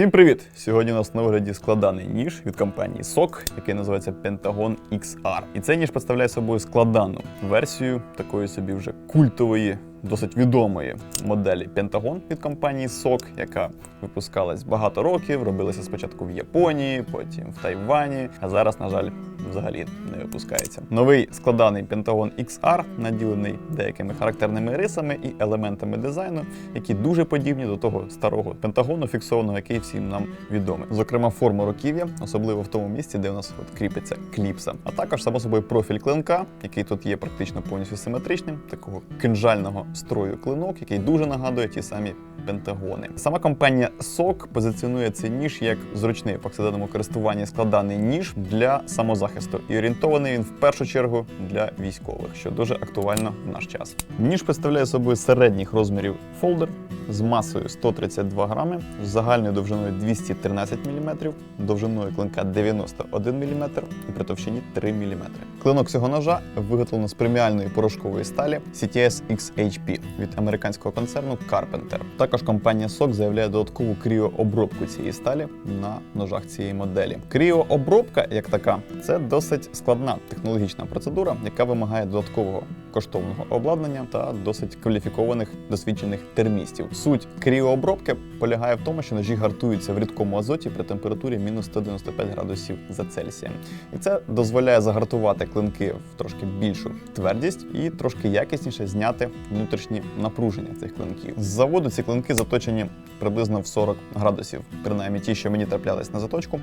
Всім привіт! Сьогодні у нас на огляді складаний ніж від компанії SOC, який називається Pentagon XR. І цей ніж представляє собою складану версію такої собі вже культової, досить відомої моделі Pentagon від компанії SOC, яка випускалась багато років, робилася спочатку в Японії, потім в Тайвані, а зараз, на жаль, взагалі не випускається. Новий складаний Pentagon XR наділений деякими характерними рисами і елементами дизайну, які дуже подібні до того старого пентагону, фіксованого, який всім нам відомий. Зокрема, форма руків'я, особливо в тому місці, де у нас от кріпиться кліпса, а також само собою профіль клинка, який тут є практично повністю симетричним, такого кинжального строю клинок, який дуже нагадує ті самі пентагони. Сама компанія SOC позиціонує цей ніж як зручний в повсякденному користуванні складаний ніж для самозахисту, і орієнтований він в першу чергу для військових, що дуже актуально в наш час. Ніж представляє собою середніх розмірів фолдер з масою 132 грами, з загальною довжиною 213 мм, довжиною клинка 91 мм і при товщині 3 мм. Клинок цього ножа виготовлено з преміальної порошкової сталі CTS XHP від американського концерну Carpenter. Також компанія SOC заявляє додаткову кріообробку цієї сталі на ножах цієї моделі. Кріообробка, як така, це досить складна технологічна процедура, яка вимагає додаткового коштовного обладнання та досить кваліфікованих досвідчених термістів. Суть кріообробки полягає в тому, що ножі гартуються в рідкому азоті при температурі мінус 195 градусів за Цельсієм. І це дозволяє загартувати клинки в трошки більшу твердість і трошки якісніше зняти внутрішні напруження цих клинків. З заводу ці клинки заточені приблизно в 40 градусів. Принаймні ті, що мені траплялись на заточку,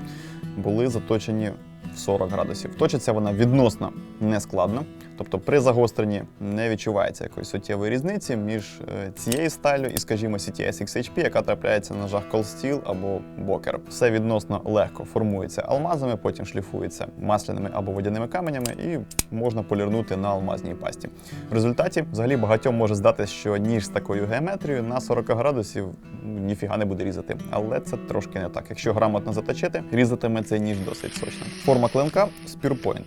були заточені 40 градусів. Точиться вона відносно нескладно, тобто при загостренні не відчувається якоїсь суттєвої різниці між е, цією сталю і, скажімо, CTS XHP, яка трапляється на ножах Steel або Boker. Все відносно легко формується алмазами, потім шліфується масляними або водяними каменями і можна полірнути на алмазній пасті. В результаті взагалі багатьом може здатися, що ніж з такою геометрією на 40 градусів ніфіга не буде різати. Але це трошки не так. Якщо грамотно заточити, різатиме цей ніж досить сочно. Форма клинка Spearpoint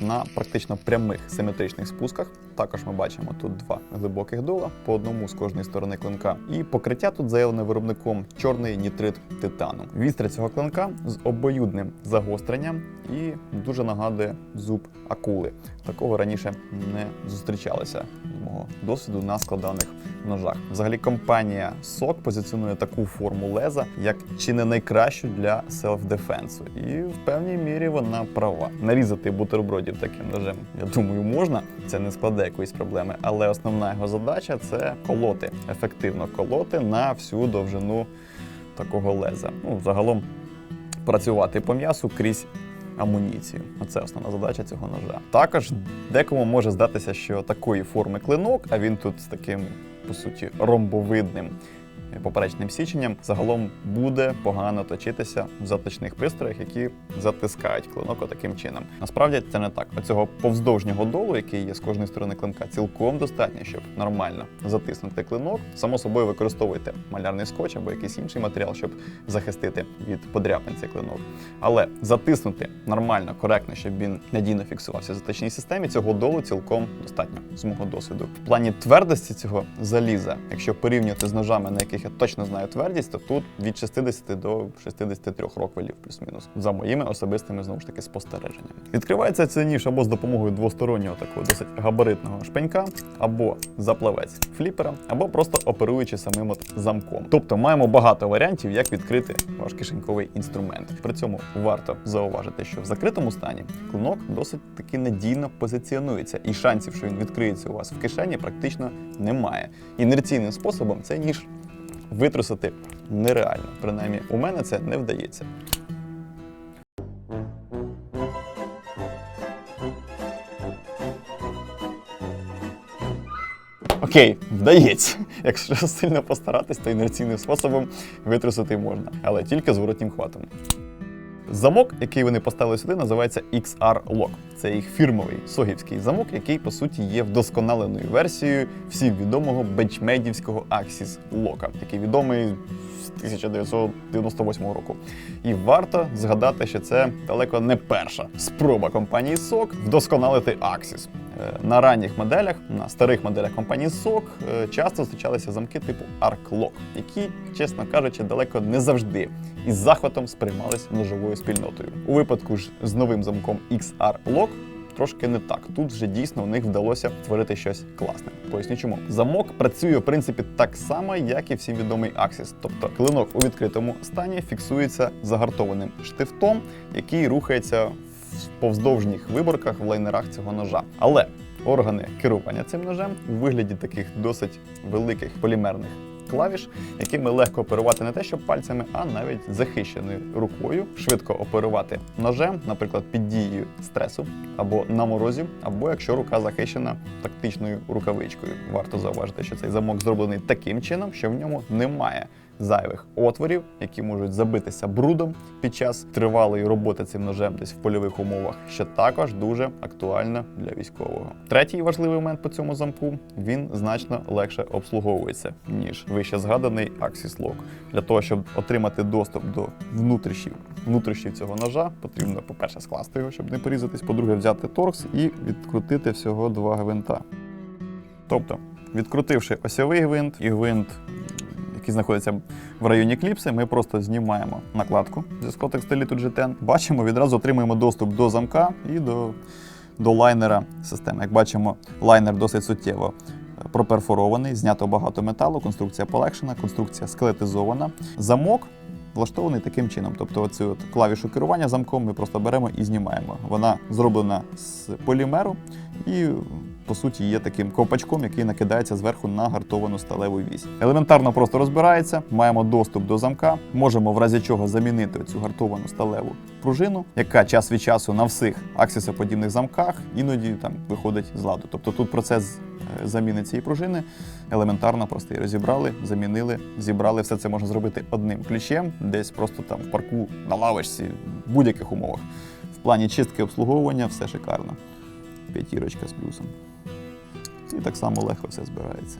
на практично прямих симетричних спусках. Також ми бачимо тут два глибоких дула по одному з кожної сторони клинка. І покриття тут заявлене виробником чорний нітрит титану. Вістря цього клинка з обоюдним загостренням і дуже нагадує зуб акули. Такого раніше не зустрічалося з мого досвіду на складаних ножах. Взагалі, компанія SOC позиціонує таку форму леза як чи не найкращу для селф-дефенсу. І в певній мірі вона права. Нарізати бутербродів таким ножем, я думаю, можна. Це не складе якоїсь проблеми, але основна його задача це колоти, ефективно колоти на всю довжину такого леза. Ну, загалом працювати по м'ясу крізь амуніцію. Оце основна задача цього ножа. Також декому може здатися, що такої форми клинок, а він тут з таким, по суті, ромбовидним. Поперечним січенням загалом буде погано точитися в заточних пристроях, які затискають клинок отаким чином. Насправді це не так. Оцього повздовжнього долу, який є з кожної сторони клинка, цілком достатньо, щоб нормально затиснути клинок. Само собою використовуйте малярний скотч або якийсь інший матеріал, щоб захистити від подряпин цей клинок. Але затиснути нормально, коректно, щоб він надійно фіксувався в заточній системі, цього долу цілком достатньо з мого досвіду. В плані твердості цього заліза, якщо порівнювати з ножами, на яких я точно знаю твердість, то тут від 60 до 63 роквелів, плюс-мінус, за моїми особистими знову ж таки спостереженнями. Відкривається цей ніж або з допомогою двостороннього такого досить габаритного шпенька, або заплавець фліпера, або просто оперуючи самим от замком. Тобто маємо багато варіантів, як відкрити ваш кишеньковий інструмент. При цьому варто зауважити, що в закритому стані клинок досить таки надійно позиціонується, і шансів, що він відкриється у вас в кишені, практично немає. Інерційним способом цей ніж витрусити нереально. Принаймні, у мене це не вдається. Окей, вдається. Якщо сильно постаратись, то інерційним способом витрусити можна, але тільки зворотнім хватом. Замок, який вони поставили сюди, називається XR Lock. Це їх фірмовий согівський замок, який по суті є вдосконаленою версією всім відомого бенчмейдівського Axis Lock, який відомий з 1998 року. І варто згадати, що це далеко не перша спроба компанії SOC вдосконалити Axis. Е, На ранніх моделях, на старих моделях компанії SOC е, часто зустрічалися замки типу ArcLock, які, чесно кажучи, далеко не завжди із захватом сприймались ножовою спільнотою. У випадку ж з новим замком XR Lock трошки не так. Тут вже дійсно у них вдалося створити щось класне. Поясню чому. Замок працює в принципі так само, як і всім відомий Axis. Тобто клинок у відкритому стані фіксується загартованим штифтом, який рухається в повздовжніх виборках в лайнерах цього ножа. Але органи керування цим ножем у вигляді таких досить великих полімерних клавіш, якими легко оперувати не те, що пальцями, а навіть захищеною рукою, швидко оперувати ножем, наприклад, під дією стресу або на морозі, або якщо рука захищена тактичною рукавичкою. Варто зауважити, що цей замок зроблений таким чином, що в ньому немає зайвих отворів, які можуть забитися брудом під час тривалої роботи цим ножем десь в польових умовах, що також дуже актуально для військового. Третій важливий момент по цьому замку він значно легше обслуговується ніж вище згаданий Axis Lock. Для того, щоб отримати доступ до внутрішніх внутрішніх цього ножа, потрібно, по-перше, скласти його, щоб не порізатись, по-друге, взяти торкс і відкрутити всього два гвинта. Тобто, відкрутивши осьовий гвинт і гвинт, який знаходиться в районі кліпси, ми просто знімаємо накладку зі скотекстиліту G10. Бачимо, відразу отримуємо доступ до замка і до, до лайнера системи. Як бачимо, лайнер досить суттєво проперфорований, знято багато металу, конструкція полегшена, конструкція скелетизована. Замок влаштований таким чином. Тобто, оцю клавішу керування замком ми просто беремо і знімаємо. Вона зроблена з полімеру і. По суті, є таким ковпачком, який накидається зверху на гартовану сталеву вісь. Елементарно просто розбирається, маємо доступ до замка, можемо в разі чого замінити цю гартовану сталеву пружину, яка час від часу на всіх аксисоподібних замках іноді там виходить з ладу. Тобто тут процес е, заміни цієї пружини елементарно простий. Розібрали, замінили, зібрали. Все це можна зробити одним ключем, десь просто там в парку на лавочці, в будь-яких умовах. В плані чистки обслуговування все шикарно. П'ятірочка з плюсом. І так само легко все збирається.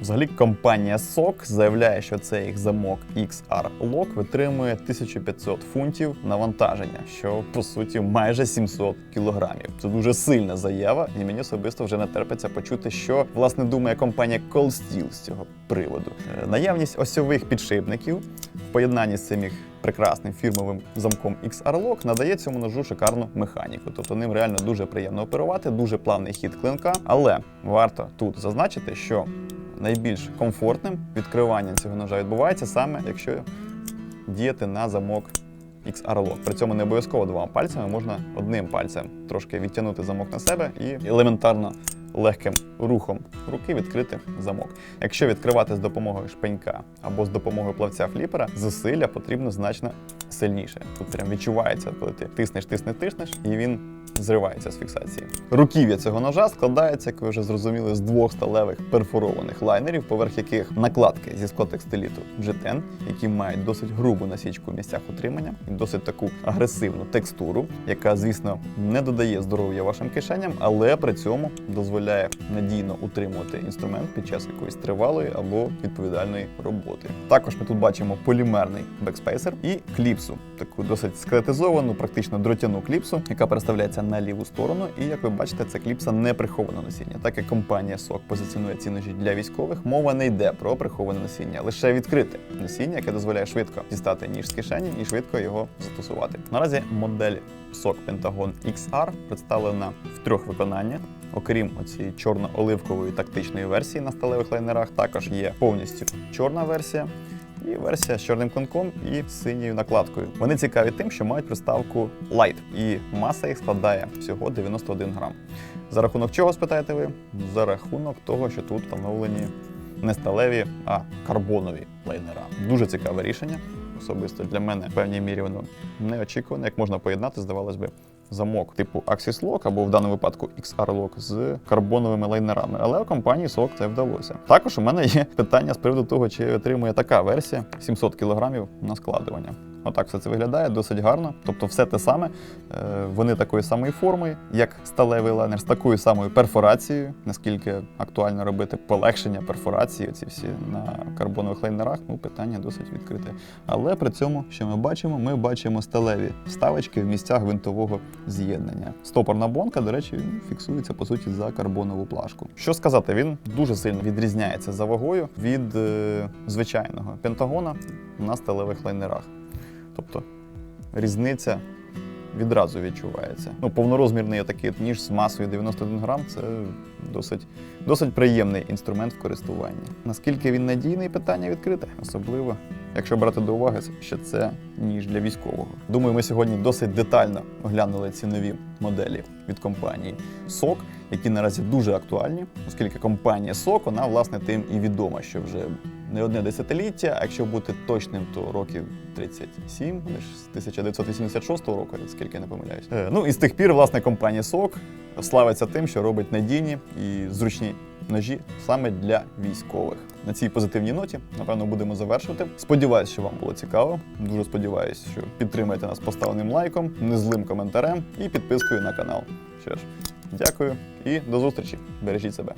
Взагалі компанія SOC заявляє, що цей їх замок XR Lock витримує 1500 фунтів навантаження, що по суті майже 700 кілограмів. Це дуже сильна заява, і мені особисто вже не терпиться почути, що власне думає компанія Cold Steel з цього приводу. Е, Наявність осьових підшипників в поєднанні з цим їх прекрасним фірмовим замком XR Lock надає цьому ножу шикарну механіку. Тобто ним реально дуже приємно оперувати, дуже плавний хід клинка. Але варто тут зазначити, що найбільш комфортним відкриванням цього ножа відбувається саме, якщо діяти на замок XR Lock. При цьому не обов'язково двома пальцями можна одним пальцем трошки відтягнути замок на себе і елементарно легким рухом руки відкрити замок. Якщо відкривати з допомогою шпенька або з допомогою плавця фліпера, зусилля потрібно значно сильніше. Тут прям відчувається, коли ти тиснеш, тиснеш, тиснеш, і він зривається з фіксації. Руків'я цього ножа складається, як ви вже зрозуміли, з двох сталевих перфорованих лайнерів, поверх яких накладки зі скотекстиліту G10, які мають досить грубу насічку в місцях утримання і досить таку агресивну текстуру, яка, звісно, не додає здоров'я вашим кишеням, але при цьому дозволяє надійно утримувати інструмент під час якоїсь тривалої або відповідальної роботи. Також ми тут бачимо полімерний бекспейсер і кліпсу, таку досить скелетизовану, практично дротяну кліпсу, яка переставляється на ліву сторону. І як ви бачите, ця кліпса не приховане носіння. Так як компанія SOC позиціонує ці ножі для військових, мова не йде про приховане носіння, лише відкрите носіння, яке дозволяє швидко дістати ніж з кишені і швидко його застосувати. Наразі модель SOC Pentagon XR представлена трьох виконаннях. Окрім оцієї чорно-оливкової тактичної версії на сталевих лайнерах, також є повністю чорна версія. І версія з чорним клинком і синьою накладкою. Вони цікаві тим, що мають приставку Light, і маса їх складає всього 91 грам. За рахунок чого спитаєте ви? За рахунок того, що тут встановлені не сталеві, а карбонові лайнера. Дуже цікаве рішення. Особисто для мене в певній мірі воно неочікуване, як можна поєднати, здавалось би, замок типу Axis Lock або в даному випадку XR Lock з карбоновими лайнерами. Але у компанії SOC це вдалося. Також у мене є питання з приводу того, чи отримує така версія 700 кг на складування. Отак все це виглядає досить гарно. Тобто, все те саме. Е, Вони такої самої форми, як сталевий лайнер, з такою самою перфорацією. Наскільки актуально робити полегшення перфорації, ці всі на карбонових лайнерах, ну питання досить відкрите. Але при цьому, що ми бачимо, ми бачимо сталеві вставочки в місцях гвинтового з'єднання. Стопорна бонка, до речі, фіксується по суті за карбонову плашку. Що сказати, він дуже сильно відрізняється за вагою від е, звичайного пентагона на сталевих лайнерах. Тобто різниця відразу відчувається. Ну, повнорозмірний такий ніж з масою 91 грам це досить, досить приємний інструмент в користуванні. Наскільки він надійний, питання відкрите, особливо. Якщо брати до уваги, що це ніж для військового. Думаю, ми сьогодні досить детально оглянули ці нові моделі від компанії SOC, які наразі дуже актуальні, оскільки компанія SOC, вона власне тим і відома, що вже не одне десятиліття, а якщо бути точним, то років 37, вони ж з 1986 року, скільки не помиляюсь. Е, ну і з тих пір, власне, компанія SOC славиться тим, що робить надійні і зручні ножі саме для військових. На цій позитивній ноті, напевно, будемо завершувати. Сподіваюсь, що вам було цікаво. Дуже сподіваюся, що підтримаєте нас поставленим лайком, незлим коментарем і підпискою на канал. Що ж, дякую і до зустрічі. Бережіть себе.